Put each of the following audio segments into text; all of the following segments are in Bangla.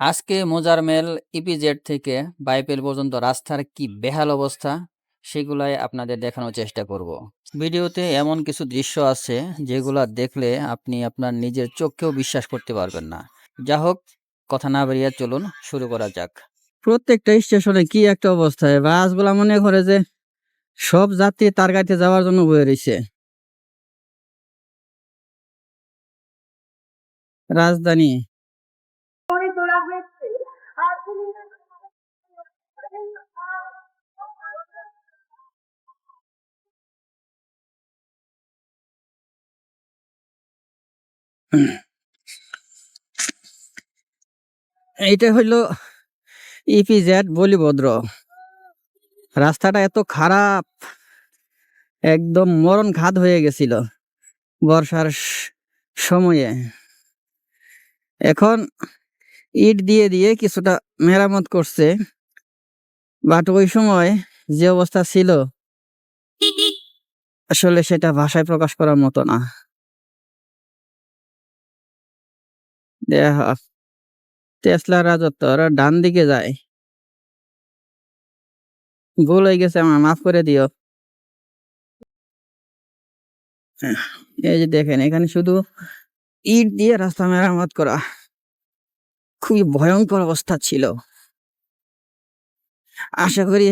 আজকে মোজার মেল ইপিজেড থেকে বাইপেল পর্যন্ত রাস্তার কি বেহাল অবস্থা, সেগুলাই আপনাদের দেখানোর চেষ্টা করব। ভিডিওতে এমন কিছু দৃশ্য আছে যেগুলা দেখলে আপনি আপনার নিজের চোখকেও বিশ্বাস করতে পারবেন না। যা হোক, কথা না বেরিয়ে চলুন, শুরু করা যাক। প্রত্যেকটা স্টেশনে কি একটা অবস্থায় বাসগুলা মনে করে যে সব যাত্রী তার গাড়িতে যাওয়ার জন্য বয়ে রয়েছে রাজধানী। এইটা হইল ইপিজেড বলিভদ্র। রাস্তাটা এত খারাপ একদম মরণ ঘাত হয়ে গেছিল বর্ষার সময়ে। এখন ইট দিয়ে দিয়ে কিছুটা মেরামত করছে বাট ওই সময় যে অবস্থা ছিল, আসলে সেটা ভাষায় প্রকাশ করার মতো না। টেসলা রাজত্ব, ওরা ডান দিকে যায়। ভুল হয়ে গেছে আমার, মাফ করে দিও। এই যে দেখেন, এখানে শুধু ইট দিয়ে রাস্তা মেরামত করা। খুবই ভয়ঙ্কর অবস্থা ছিল। আশা করি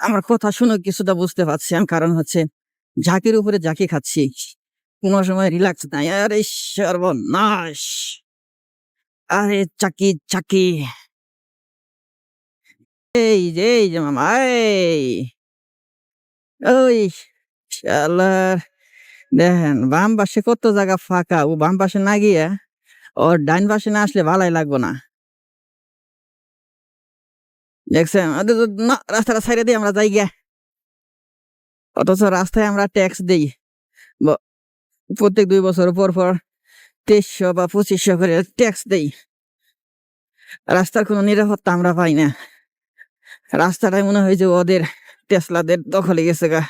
আমার কথা শুনে কিছুটা বুঝতে পারছেন। কারণ হচ্ছে ঝাঁকির উপরে ঝাঁকি খাচ্ছি। কোনো সময় রিল্যাক্স নাই। আরে সর্বনাশ! আরে চাকি চাকি! এই যে এই যে মামা, এই! ওই শালার! দেখেন, বাম পাশে কত জায়গা ফাঁকা, ও বাম পাশে না গিয়ে ওর ডাইন পাশে না আসলে ভালোই লাগবো না। দেখছেন? না, রাস্তাটা সাইডে দিয়ে আমরা যাই গিয়া। অথচ রাস্তায় আমরা ট্যাক্স দিই। প্রত্যেক দুই বছর পর পর তেইশশো বা পঁচিশশো করে ট্যাক্স দেই। রাস্তার কোনো নিরাপত্তা আমরা পাই না। রাস্তাটাই মনে হয় যে ওদের, টেসলাদের দখলে গেছে গা।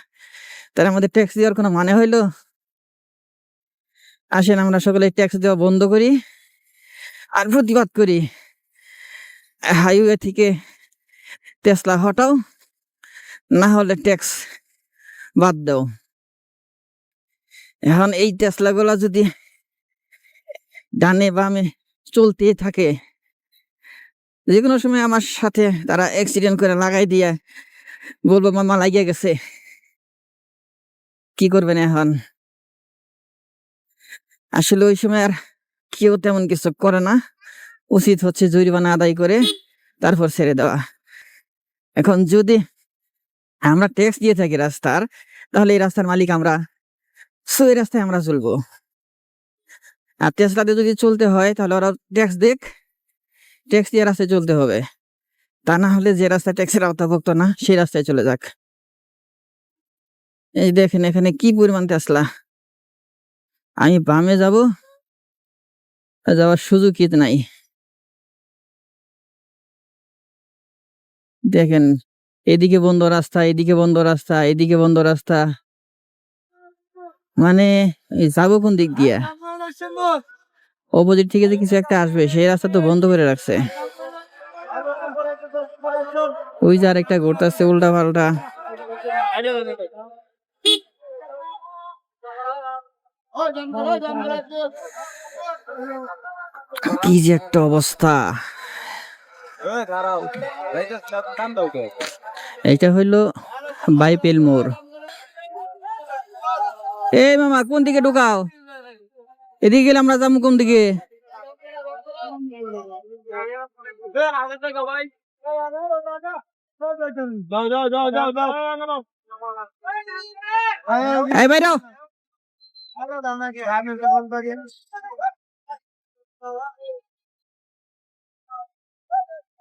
তার আমাদের ট্যাক্স দেওয়ার কোনো মানে হইল? আসেন, আমরা সকলে ট্যাক্স দেওয়া বন্ধ করি আর প্রতিবাদ করি। হাইওয়ে থেকে টেসলা হটাও, না হলে ট্যাক্স বাদ দাও। এখন এই টেসলাগুলা যদি ডানে বামে চলতে থাকে যে কোনো সময় আমার সাথে তারা অ্যাক্সিডেন্ট করে লাগাই দিয়ে বলব, মামা লাগিয়ে গেছে। কি করবেন এখন? আসলে ওই সময় আর কেউ তেমন কিছু করে না। উচিত হচ্ছে জরিমানা আদায় করে তারপর ছেড়ে দেওয়া। এখন যদি আমরা ট্যাক্স দিয়ে থাকি রাস্তার, তাহলে এই রাস্তার মালিক আমরা সো রাস্তায় আমরা চলবো। আর টেসলাতে যদি চলতে হয়, তাহলে ওরা ট্যাক্স দেখ, ট্যাক্স দিয়ে রাস্তায় চলতে হবে। তা না হলে যে রাস্তায় ট্যাক্সের আওতাভুক্ত না, সেই রাস্তায় চলে যাক। এই দেখেন এখানে কি পরিমাণ টেসলা। আমি বামে যাব যাওয়ার সুযোগই নাই। দেখেন, এদিকে বন্ধ রাস্তা, এদিকে বন্ধ রাস্তা, এদিকে বন্ধ রাস্তা। মানে যাব কোন দিক দিয়ে? অপোজিট থেকে যে কিছু একটা আসবে, সেই রাস্তা তো বন্ধ করে রাখছে। ওই যে আরেকটা ঘুরতেছে উল্টা পাল্টা কি যে একটা অবস্থা। এইটা হইল বাইপেল মোড়। এই মামা, কোন দিকে ঢুকাও? এদিকে গেলে আমরা যাব কোন দিকে?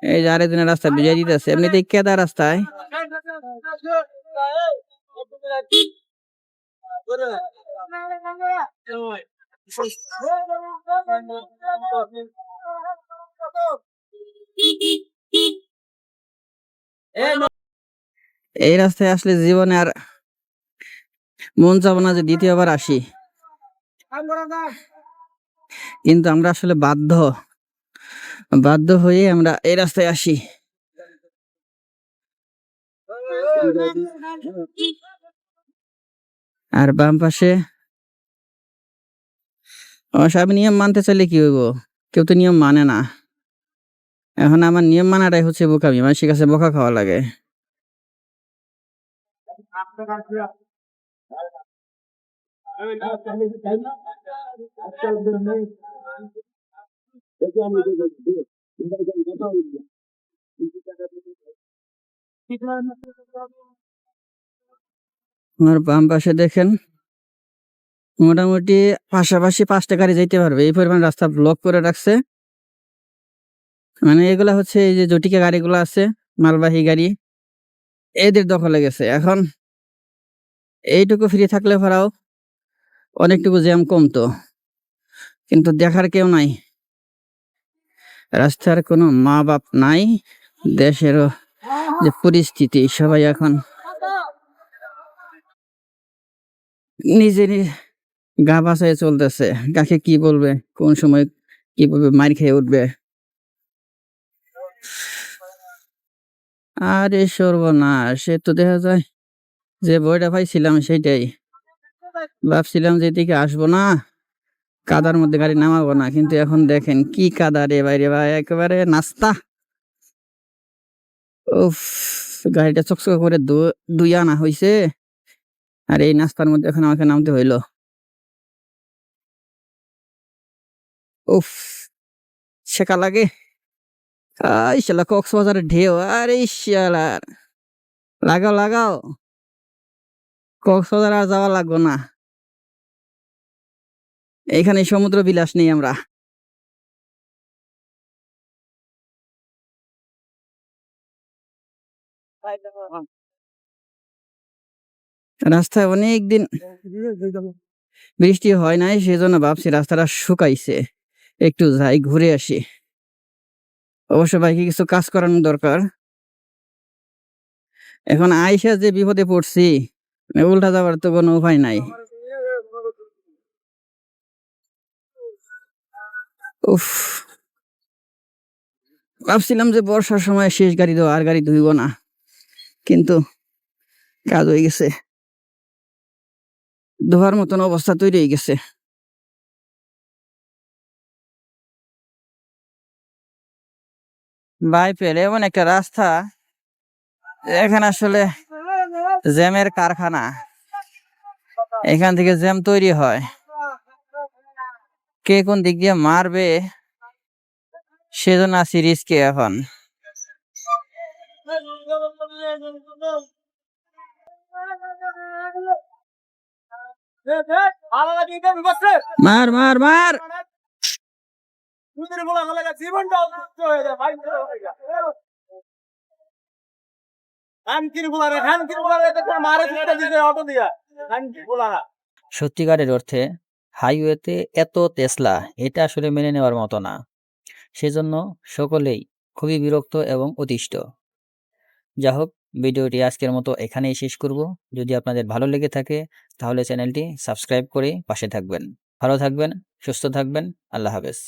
এই যে আরেকজনের রাস্তা বিজয় দিতেছে। এমনিতে কেদা রাস্তায়। এই রাস্তায় আসলে জীবনে আর মন চাবো না যে দ্বিতীয়বার আসি। কিন্তু আমরা আসলে বাধ্য বাধ্য হয়ে আমরা এই রাস্তায় আসি। আর বাম পাশে আমি নিয়ম মানতে চাইলে কি হইব? কেউ তো নিয়ম মানে না। এখন আমার নিয়ম মানাটাই হচ্ছে বোকামি, মানুষের কাছে বোকা খাওয়া লাগে। আমার বাম পাশে দেখেন, মোটামুটি পাশাপাশি পাঁচটা গাড়ি যাইতে পারবে। এই পরিমাণ রাস্তা ব্লক করে রাখছে। মানে এগুলা হচ্ছে এই যে জটিকা গাড়িগুলো আছে, মালবাহী গাড়ি, এদের দখলে গেছে। এখন এইটুকু ফ্রি থাকলে ভরাও অনেকটুকু জ্যাম কমতো। কিন্তু দেখার কেউ নাই। রাস্তার কোনো মা বাপ নাই। দেশেরও যে পরিস্থিতি, সবাই এখন নিজে নি- গা বাসায় চলতেছে। কাকে কি বলবে, কোন সময় কি বলবে মার খেয়ে উঠবে? আরে সর্বনাশ, সে তো দেখা যায় যে বইটা পাইছিলাম সেইটাই। ভাবছিলাম যে এদিকে আসব না। কাদার মধ্যে গাড়ি নামাবো না, কিন্তু এখন দেখেন কি কাদা রে বাইরে ভাই, একেবারে নাস্তা। উফ, গাড়িটা চকচক করে দুই আনা হইছে। আর এই নাস্তার মধ্যে এখন আমাকে নামতে হইল। উফ, শেখা লাগে। আই শালা, কক্সবাজারের ঢেউ, আরে শালার লাগাও লাগাও। কক্সবাজার আর যাওয়া লাগবো না। এইখানে সমুদ্র বিলাস নেই আমরা। রাস্তায় অনেক দিন বৃষ্টি হয় নাই, সেজন্য ভাবছি রাস্তাটা শুকাইছে। একটু যাই ঘুরে আসি। অবশ্য ভাইকে কিছু কাজ করানো দরকার। এখন আইসা যে বিপদে পড়ছি মানে উল্টা যাবার তো কোনো উপায় নাই। উফ। ভাবছিলাম যে বর্ষার সময় শেষ গাড়ি দেবো আর গাড়ি ধুইব না। কিন্তু কাজ হয়ে গেছে। ধোয়ার মতন অবস্থা তৈরি হয়ে গেছে। বাইপেল এমন একটা রাস্তা, এখানে আসলে জ্যামের কারখানা। এখান থেকে জ্যাম তৈরি হয়। কে কোন দিক দিয়ে মারবে সেজন্য আছি রিস্কে এখন। মার মার মার! সত্যিকারের অর্থে হাইওয়েতে এত তেসলা, এটা আসলে মেনে নেওয়ার মতো না। সেজন্য সকলেই খুবই বিরক্ত এবং অতিষ্ঠ। যা হোক ভিডিওটি আজকের মতো এখানেই শেষ করব। যদি আপনাদের ভালো লেগে থাকে, তাহলে চ্যানেলটি সাবস্ক্রাইব করে পাশে থাকবেন। ভালো থাকবেন, সুস্থ থাকবেন, আল্লাহ হাফেজ।